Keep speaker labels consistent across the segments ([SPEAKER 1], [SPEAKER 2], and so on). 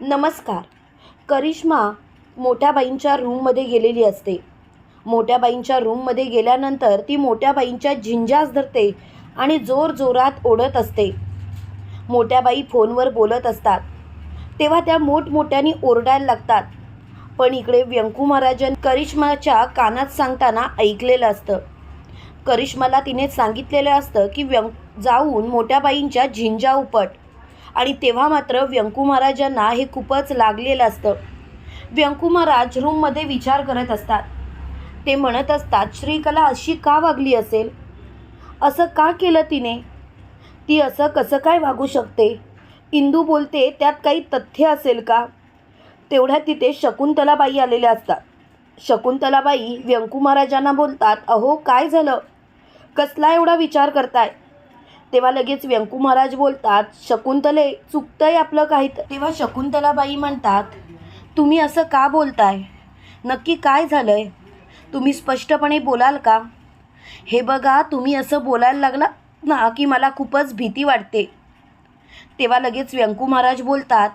[SPEAKER 1] नमस्कार. करिश्मा मोठ्याबाईंच्या रूममध्ये गेलेली असते. मोठ्याबाईंच्या रूममध्ये गेल्यानंतर ती मोठ्याबाईंच्या झिंजास धरते आणि जोर जोरात ओढत असते. मोठ्या बाई फोनवर बोलत असतात. तेव्हा त्या मोठमोठ्याने ओरडायला लागतात. पण इकडे व्यंकू महाराजन करिश्माच्या कानात सांगताना ऐकलेलं असतं. करिश्माला तिने सांगितलेलं असतं की व्यं जाऊन मोठ्याबाईंच्या झिंजा उपट आणि तेव्हा मात्र व्यंकू महाराजांना हे खूपच लागलेलं असतं. व्यंकू महाराज रूममध्ये विचार करत असतात. ते म्हणत असतात श्रीकला अशी का वागली असेल? असं का केलं तिने? ती असं कसं काय वागू शकते? इंदू बोलते त्यात काही तथ्य असेल का? तेवढ्या तिथे शकुंतलाबाई आलेल्या असतात. शकुंतलाबाई व्यंकू महाराजांना बोलतात अहो काय झालं? कसला एवढा विचार करताय? तेव्हा लगेच व्यंकू महाराज बोलतात शकुंतले चुकतंय आपलं काही तेव्हा शकुंतलाबाई म्हणतात तुम्ही असं का बोलताय? नक्की काय झालंय? तुम्ही स्पष्टपणे बोलाल का? हे बघा तुम्ही असं बोलायला लागला ना की मला खूपच भीती वाटते. तेव्हा लगेच व्यंकू महाराज बोलतात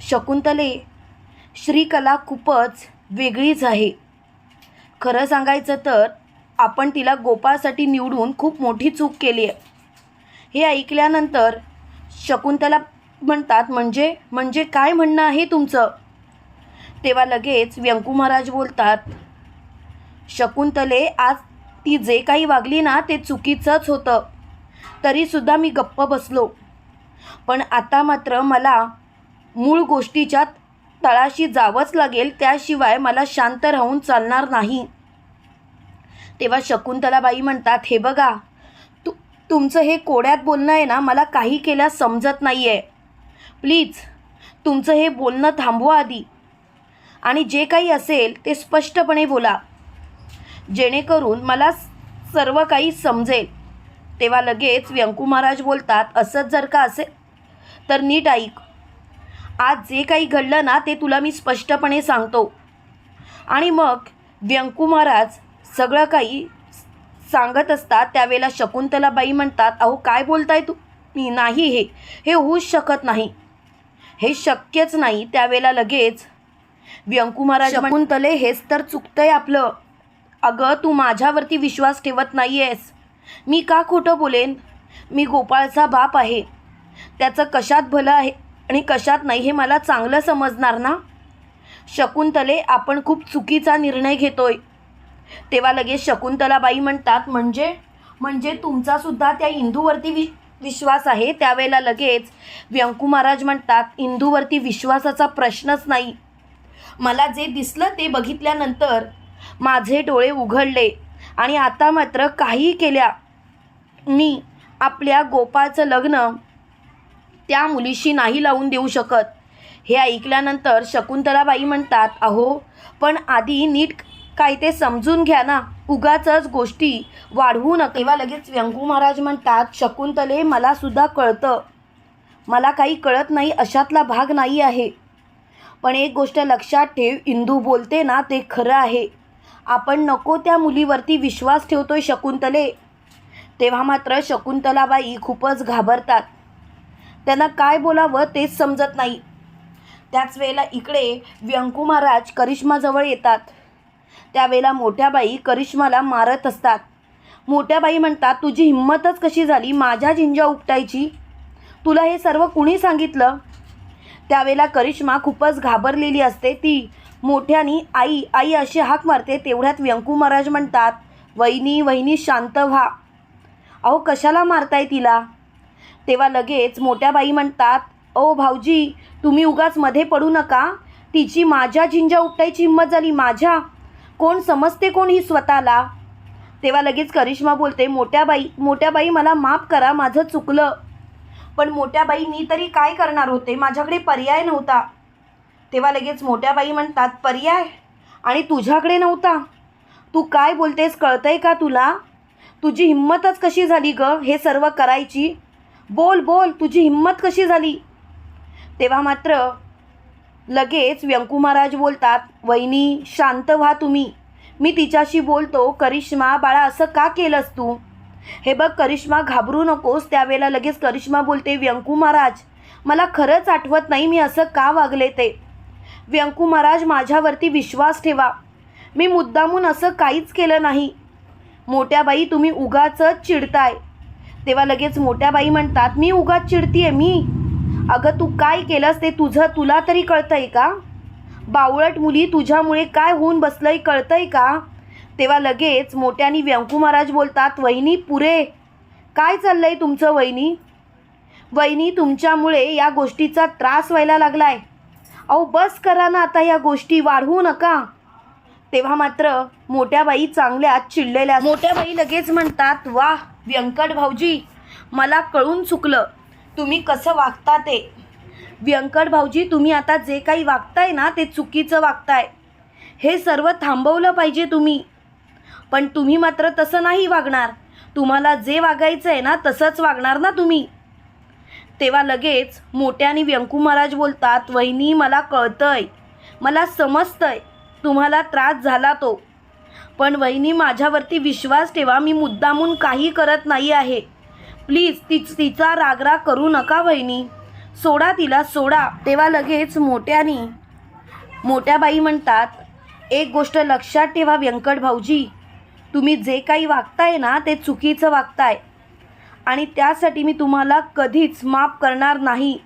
[SPEAKER 1] शकुंतले श्रीकला खूपच वेगळीच आहे. खरं सांगायचं तर आपण तिला गोपाळसाठी निवडून खूप मोठी चूक केली आहे. हे ऐकल्यानंतर शकुंतला म्हणतात म्हणजे म्हणजे काय म्हणणं आहे तुमचं? तेव्हा लगेच व्यंकू महाराज बोलतात शकुंतले आज ती जे काही वागली ना ते चुकीचंच होतं. तरीसुद्धा मी गप्प बसलो. पण आता मात्र मला मूळ गोष्टीच्या तळाशी जावंच लागेल त्याशिवाय मला शांत राहून चालणार नाही. तेव्हा शकुंतलाबाई म्हणतात हे बघा तुमचं हे कोड्यात बोलणं आहे ना मला काही केल्यास समजत नाही आहे प्लीज तुमचं हे बोलणं थांबवा आधी. आणि जे काही असेल ते स्पष्टपणे बोला. जेणेकरून मला सर्व काही समजेल. तेव्हा लगेच व्यंकू महाराज बोलतात असंच जर का असेल तर नीट ऐक. आज जे काही घडलं ना ते तुला मी स्पष्टपणे सांगतो. आणि मग व्यंकू महाराज सगळं काही सांगत असतात त्यावेळेला शकुंतलाबाई म्हणतात अहो काय बोलताय तू? मी नाही हे. हे होऊच शकत नाही. हे शक्यच नाही. त्यावेळेला लगेच व्यंकू महाराज शकुंतले हेच तर चुकतंय आपलं. अगं तू माझ्यावरती विश्वास ठेवत नाही आहेस मी का खोटं बोलेन? मी गोपाळचा बाप आहे. त्याचं कशात भलं आहे आणि कशात नाही हे मला चांगलं समजणार ना? शकुंतले आपण खूप चुकीचा निर्णय घेतोय. तेव्हा लगेच शकुंतलाबाई म्हणतात म्हणजे? म्हणजे तुमचासुद्धा त्या इंदूवरती वि विश्वास आहे? त्यावेळेला लगेच व्यंकू महाराज म्हणतात इंदूवरती विश्वासाचा प्रश्नच नाही. मला जे दिसलं ते बघितल्यानंतर माझे डोळे उघडले आणि आता मात्र काही केल्या. मी आपल्या गोपाळचं लग्न त्या मुलीशी नाही लावून देऊ शकत. हे ऐकल्यानंतर शकुंतलाबाई म्हणतात अहो पण आधी नीट काय ते समजून घ्या ना. उगाचच गोष्टी वाढवू नका. तेव्हा लगेच व्यंकू महाराज म्हणतात शकुंतले मला सुद्धा कळतं. मला काही कळत नाही अशातला भाग नाही आहे. पण एक गोष्ट लक्षात ठेव इंदू बोलते ना ते खरं आहे. आपण नको त्या मुलीवरती विश्वास ठेवतोय शकुंतले. तेव्हा मात्र शकुंतलाबाई खूपच घाबरतात. त्यांना काय बोलावं तेच समजत नाही. त्याच वेळेला इकडे व्यंकू महाराज करिश्माजवळ येतात. त्यावेळेला मोठ्या बाई करिश्माला मारत असतात. मोठ्या बाई म्हणतात तुझी हिंमतच कशी झाली माझ्या झिंजा उपटायची? तुला हे सर्व कुणी सांगितलं? त्यावेळेला करिश्मा खूपच घाबरलेली असते. ती मोठ्यानी आई आई अशी हाक मारते तेवढ्यात व्यंकू महाराज म्हणतात वहिनी वहिनी शांत व्हा. अहो कशाला मारताय तिला? तेव्हा लगेच मोठ्या बाई म्हणतात ओ भाऊजी तुम्ही उगाच मध्ये पडू नका. तिची माझ्या झिंजा उपटायची हिंमत झाली माझ्या कोण समजते कोण ही स्वतःला? तेव्हा लगेच करिश्मा बोलते मोठ्या बाई मोठ्या बाई मला माफ करा माझं चुकलं. पण मोठ्या बाई मी तरी काय करणार होते? माझ्याकडे पर्याय नव्हता. तेव्हा लगेच मोठ्या बाई म्हणतात पर्याय? आणि तुझ्याकडे नव्हता? तू काय बोलतेस कळतंय का तुला? तुझी हिंमतच कशी झाली ग हे सर्व करायची? बोल बोल तुझी हिंमत कशी झाली? तेव्हा मात्र लगेच व्यंकू महाराज बोलतात वहिनी शांत व्हा तुम्ही. मी तिच्याशी बोलतो करिश्मा बाळा असं का केलंस तू? हे बघ करिश्मा घाबरू नकोस त्यावेळेला लगेच करिश्मा बोलते व्यंकू महाराज मला खरंच आठवत नाही मी असं का वागले ते. व्यंकू महाराज माझ्यावरती विश्वास ठेवा. मी मुद्दामून असं काहीच केलं नाही. मोठ्या बाई तुम्ही उगाचच चिडताय. तेव्हा लगेच मोठ्या बाई म्हणतात मी उगाच चिडतीये मी? अगं तू काय केलंस ते तुझं तुला तरी कळतंय का? बावळट मुली तुझ्यामुळे काय होऊन बसलंय कळतंय का? तेव्हा लगेच मोठ्यानी व्यंकू महाराज बोलतात वहिनी पुरे. काय चाललंय तुमचं वहिनी? वहिनी तुमच्यामुळे या गोष्टीचा त्रास व्हायला लागलाय. अहो बस करा ना आता या गोष्टी वाढवू नका. तेव्हा मात्र मोठ्या बाई चांगल्या चिडलेल्या मोठ्या बाई लगेच म्हणतात वा व्यंकट भाऊजी मला कळून चुकलं. तुम्ही कसं वागता ते? व्यंकट भाऊजी तुम्ही आता जे काही वागताय ना ते चुकीचं वागताय. हे सर्व थांबवलं पाहिजे तुम्ही. पण तुम्ही मात्र तसं नाही वागणार. तुम्हाला जे वागायचं आहे ना तसंच वागणार ना तुम्ही. तेव्हा लगेच मोठ्याने व्यंकू महाराज बोलतात वहिनी मला कळतंय. मला समजतंय. तुम्हाला त्रास झाला तो. पण वहिनी माझ्यावरती विश्वास ठेवा. मी मुद्दामून काही करत नाही आहे. प्लीज ती तिचा रागराग करू नका वहिनी. सोडा तिला सोडा. तेव्हा लगेच मोठ्यानी मोठ्या बाई म्हणतात एक गोष्ट लक्षात ठेवा व्यंकट भाऊजी. तुम्ही जे काही वागताय ना ते चुकीचं वागताय. आणि त्यासाठी मी तुम्हाला कधीच माफ करणार नाही.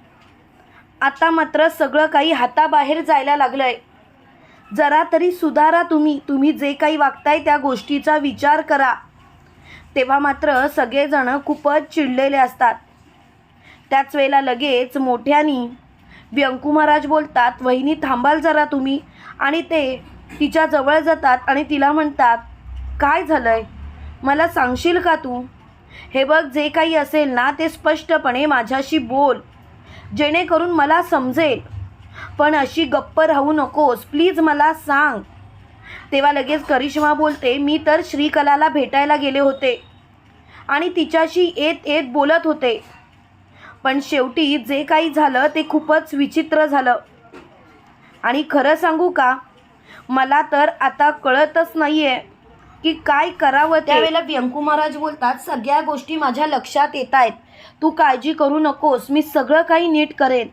[SPEAKER 1] आता मात्र सगळं काही हाताबाहेर जायला लागलं आहे जरा तरी सुधारा तुम्ही. तुम्ही जे काही वागताय त्या गोष्टीचा विचार करा. तेव्हा मात्र सगळेजण खूपच चिडलेले असतात. त्याच वेळेला लगेच मोठ्यानी व्यंकू महाराज बोलतात वहिनी थांबाल जरा तुम्ही. आणि ते तिच्या जवळ जातात आणि तिला म्हणतात काय झालंय? मला सांगशील का तू? हे बघ जे काही असेल ना ते स्पष्टपणे माझ्याशी बोल. जेणेकरून मला समजेल. पण अशी गप्प राहू नकोस. प्लीज मला सांग. तेव्हा लगेच करिश्मा बोलते मी तर श्रीकलाला भेटायला गेले होते आणि तिच्याशी येत येत बोलत होते. पण शेवटी जे काही झालं ते खूपच विचित्र झालं. आणि खरं सांगू का? मला तर आता कळतच नाही आहे की काय करावं त्यावेळेला व्यंकू महाराज बोलतात सगळ्या गोष्टी माझ्या लक्षात येत आहेत. तू काळजी करू नकोस मी सगळं काही नीट करेन.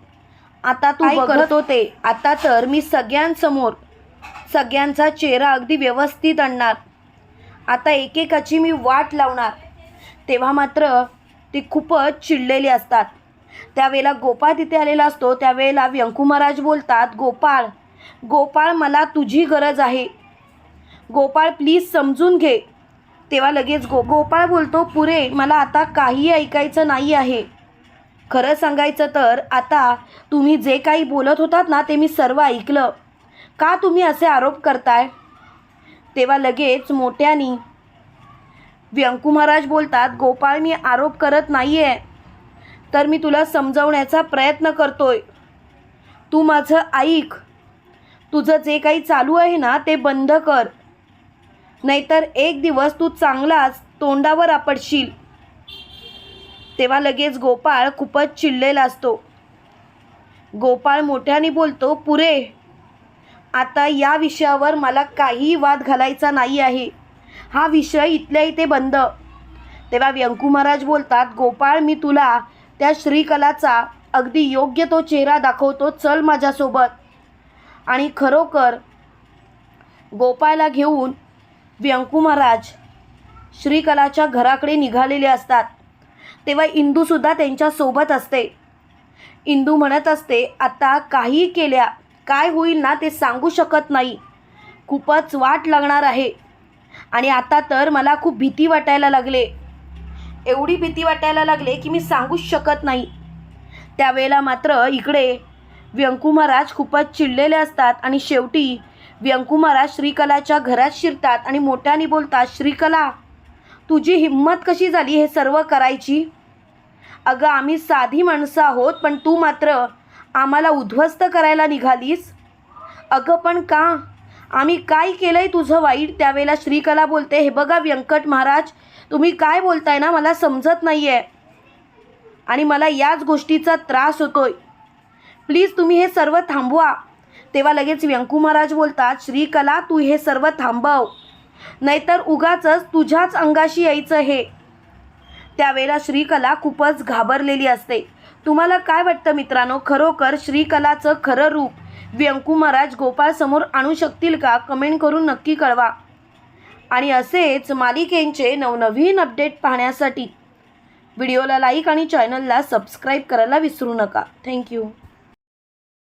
[SPEAKER 1] आता तू करतो ते. आता तर मी सगळ्यांसमोर सगळ्यांचा चेहरा अगदी व्यवस्थित आणणार. आता एकेकाची मी वाट लावणार. तेव्हा मात्र ती खूपच चिडलेली असतात. त्यावेळेला गोपाळ तिथे आलेला असतो. त्यावेळेला व्यंकू महाराज बोलतात गोपाळ गोपाळ मला तुझी गरज आहे. गोपाळ प्लीज समजून घे. तेव्हा लगेच गो गोपाळ बोलतो पुरे मला आता काही ऐकायचं नाही आहे. खरं सांगायचं तर आता तुम्ही जे काही बोलत होतात ना ते मी सर्व ऐकलं. का तुम्ही असे आरोप करताय? तेव्हा लगेच मोठ्यानी व्यंकू महाराज बोलतात गोपाळ मी आरोप करत नाही आहे तर मी तुला समजवण्याचा प्रयत्न करतोय. तू माझं ऐक. तुझं जे काही चालू आहे ना ते बंद कर. नाहीतर एक दिवस तू चांगलाच तोंडावर आपडशील तेव्हा लगेच गोपाळ खूपच चिडलेला असतो. गोपाळ मोठ्याने बोलतो पुरे आता या विषयावर मला काही वाद घालायचा नाही आहे. हा विषय इथल्या इथे बंद. तेव्हा व्यंकू महाराज बोलतात गोपाळ मी तुला त्या श्रीकलाचा अगदी योग्य तो चेहरा दाखवतो चल माझ्यासोबत. आणि खरोखर गोपाळला घेऊन व्यंकू महाराज श्रीकलाच्या घराकडे निघालेले असतात. तेव्हा इंदूसुद्धा त्यांच्यासोबत असते. इंदू म्हणत असते आता काही केल्या काय होईल ना ते सांगू शकत नाही. खूपच वाट लागणार आहे. आणि आता तर मला खूप भीती वाटायला लागले. एवढी भीती वाटायला लागले की मी सांगूच शकत नाही. त्यावेळेला मात्र इकडे व्यंकू महाराज खूपच चिडलेले असतात आणि शेवटी व्यंकू महाराज श्रीकलाच्या घरात शिरतात आणि मोठ्याने बोलतात श्रीकला तुझी हिंमत कशी झाली हे सर्व करायची? अगं आम्ही साधी माणसं आहोत पण तू मात्र आम्हाला उद्ध्वस्त करायला निघालीस? अगं पण का? आम्ही काय केलं आहे तुझं वाईट? त्यावेळेला श्रीकला बोलते हे बघा व्यंकट महाराज तुम्ही काय बोलताय ना? मला समजत नाही आहे आणि मला याच गोष्टीचा त्रास होतोय. प्लीज तुम्ही हे सर्व थांबवा. तेव्हा लगेच व्यंकू महाराज बोलतात श्रीकला तू हे सर्व थांबव. नाहीतर उगाचच तुझ्याच अंगाशी यायचं हे. त्यावेळेला श्रीकला खूपच घाबरलेली असते. तुम्हाला काय वाटतं मित्रांनो? खरोखर श्रीकलाचं खरं रूप व्यंकू महाराज गोपाळ समोर आणू शकतील का? कमेंट करून नक्की कळवा. आणि असेच मालिकेंचे नवनवीन अपडेट पाहण्यासाठी व्हिडिओला लाईक आणि चॅनलला सबस्क्राईब करायला विसरू नका. थँक्यू